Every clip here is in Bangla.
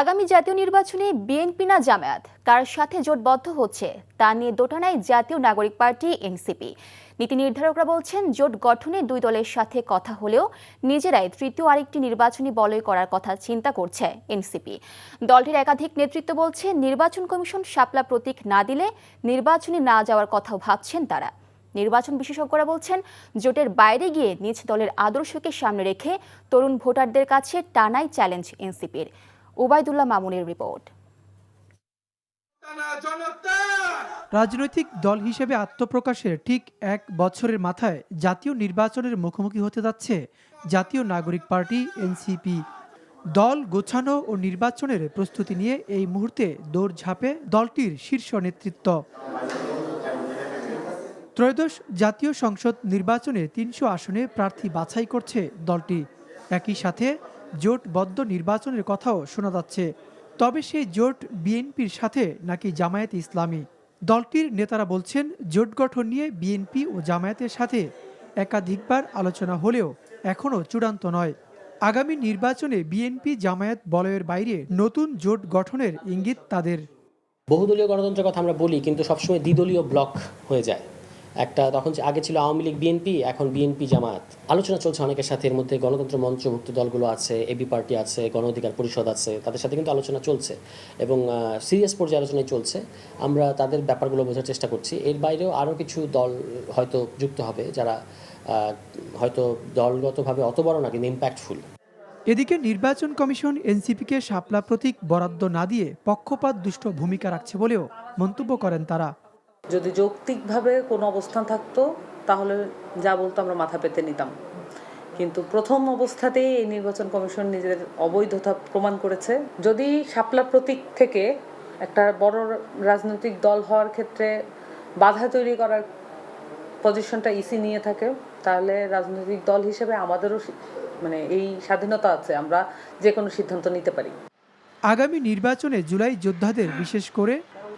আগামী জাতীয় নির্বাচনে বিএনপি না জামায়াত? কার সাথে জোটবদ্ধ হচ্ছে? তা নিয়ে দোটানায় জাতীয় নাগরিক পার্টি, এনসিপি। নীতি নির্ধারকরা বলছেন, জোট গঠনে দুই দলের সাথে কথা হলেও নিজেরাই তৃতীয় আরেকটি নির্বাচনী বলয় করার কথা চিন্তা করছে এনসিপি। দলটির একাধিক নেতৃত্ব বলছে, নির্বাচন কমিশন শাপলা প্রতীক না দিলে নির্বাচনে না যাওয়ার কথাও ভাবছেন তারা। নির্বাচন বিশেষজ্ঞরা বলছেন, জোটের বাইরে গিয়ে নিজ দলের আদর্শকে সামনে রেখে তরুণ ভোটারদের কাছে টানাই চ্যালেঞ্জ এনসিপির। ওবায়দুল্লাহ মামুনের রিপোর্ট। রাজনৈতিক দল হিসেবে আত্মপ্রকাশের ঠিক এক বছরের মাথায় জাতীয় নির্বাচনের মুখোমুখি হতে যাচ্ছে জাতীয় নাগরিক পার্টি, এনসিপি। দল গোছানো ও নির্বাচনের প্রস্তুতি নিয়ে এই মুহূর্তে দৌড়ঝাঁপে দলটির শীর্ষ নেতৃত্ব। ত্রয়োদশ জাতীয় সংসদ নির্বাচনে তিনশো আসনে প্রার্থী বাছাই করছে দলটি। একই সাথে জোটবদ্ধ নির্বাচনের কথাও শোনা যাচ্ছে। তবে সেই জোট বিএনপির সাথে নাকি জামায়াত ইসলামী? দলটির নেতারা বলছেন, জোট গঠন নিয়ে বিএনপি ও জামায়াতের সাথে একাধিকবার আলোচনা হলেও এখনও চূড়ান্ত নয়। আগামী নির্বাচনে বিএনপি জামায়াত বলয়ের বাইরে নতুন জোট গঠনের ইঙ্গিত তাদের। বহুদলীয় গণতন্ত্রের কথা আমরা বলি, কিন্তু সবসময় দ্বিদলীয় ব্লক হয়ে যায়। একটা তখন আগে ছিল আওয়ামী লীগ, বিএনপি, এখন বিএনপি জামায়াত। আলোচনা চলছে অনেকের সাথে, এর মধ্যে গণতন্ত্র মঞ্চভুক্ত দলগুলো আছে এবি পার্টি আছে, গণ অধিকার পরিষদ আছে, তাদের সাথে কিন্তু আলোচনা চলছে। এবং সিরিয়াস পর্যায়ে আলোচনায় চলছে। আমরা তাদের ব্যাপারগুলো বোঝার চেষ্টা করছি। এর বাইরেও আরও কিছু দল হয়তো যুক্ত হবে, যারা হয়তো দলগতভাবে অত বড় না, কিন্তু ইম্প্যাক্টফুল এদিকে নির্বাচন কমিশন এনসিপিকে শাপলা প্রতীক বরাদ্দ না দিয়ে পক্ষপাত দুষ্ট ভূমিকা রাখছে বলেও মন্তব্য করেন তারা। যদি যৌক্তিকভাবে কোনো অবস্থান থাকতো, তাহলে যা বলতো আমরা মাথা পেতে নিতাম। কিন্তু প্রথম অবস্থাতেই এই নির্বাচন কমিশন নিজের অবৈধতা প্রমাণ করেছে। যদি শাপলা প্রতীক থেকে একটা বড় রাজনৈতিক দল হওয়ার ক্ষেত্রে বাধা তৈরি করার পজিশনটা ইসি নিয়ে থাকে, তাহলে রাজনৈতিক দল হিসেবে আমাদেরও মানে এই স্বাধীনতা আছে, আমরা যে কোনো সিদ্ধান্ত নিতে পারি। আগামী নির্বাচনে জুলাই যোদ্ধাদের বিশেষ করে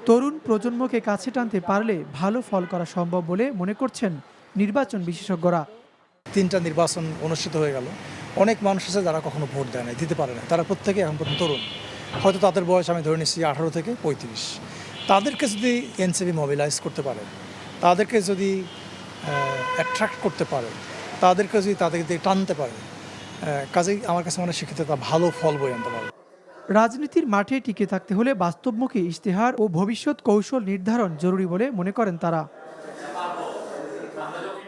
তরুণ প্রজন্মকে কাছে টানতে পারলে ভালো ফল করা সম্ভব বলে মনে করছেন নির্বাচন বিশেষজ্ঞরা। তিনটা নির্বাচন অনুষ্ঠিত হয়ে গেল। অনেক মানুষ আছে যারা কখনো ভোট দেয় না দিতে পারে না তারা প্রত্যেকে এখন পর্যন্ত তরুণ। হয়তো তাদের বয়স আমি ধরে নিচ্ছি আঠারো থেকে পঁয়ত্রিশ। তাদেরকে যদি এনসিবি মোবিলাইজ করতে পারে, তাদেরকে যদি অ্যাট্রাক্ট করতে পারে, তাদেরকে যদি তাদেরকে টানতে পারে কাজেই আমার কাছে মনে হয় তা ভালো ফল বই আনতে রাজনীতির মাঠে টিকে থাকতে হলে বাস্তবমুখী ইশতেহার ও ভবিষ্যৎ কৌশল নির্ধারণ জরুরি বলে মনে করেন তারা।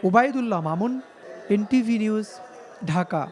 Obaidullah Mamun, NTV news, Dhaka.